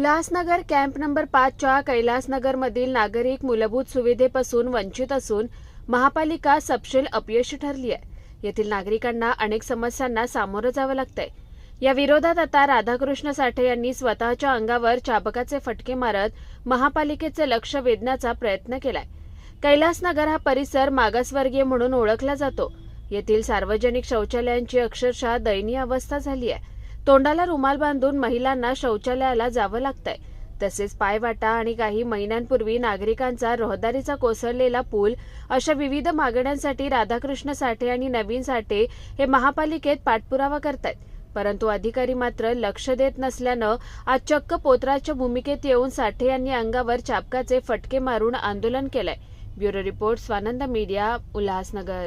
Ulhasnagar camp number पाचच्या कैलासनगरमधील नागरिक मूलभूत सुविधेपासून वंचित असून महापालिका सपशेल अपयशी ठरली आहे. येथील नागरिकांना अनेक समस्यांना सामोरं जावं लागतंय. या विरोधात आता राधाकृष्ण साठे यांनी स्वतःच्या अंगावर चाबकाचे फटके मारत महापालिकेचे लक्ष वेधण्याचा प्रयत्न केलाय. कैलासनगर हा परिसर मागासवर्गीय म्हणून ओळखला जातो. येथील सार्वजनिक शौचालयांची अक्षरशः दयनीय अवस्था झाली आहे. तोंडाला रुमाल बांधून महिलांना शौचालयाला जावं लागतंय. तसेच पायवाटा आणि काही महिन्यांपूर्वी नागरिकांचा रहदारीचा कोसळलेला पूल अशा विविध मागण्यांसाठी राधाकृष्ण साठे आणि नवीन साठे हे महापालिकेत पाठपुरावा करतायत. परंतु अधिकारी मात्र लक्ष देत नसल्यानं आज चक्क पोत्राच्या भूमिकेत येऊन साठे यांनी अंगावर चापकाचे फटके मारून आंदोलन केलंय. Bureau report Swanand media Ulhasnagar.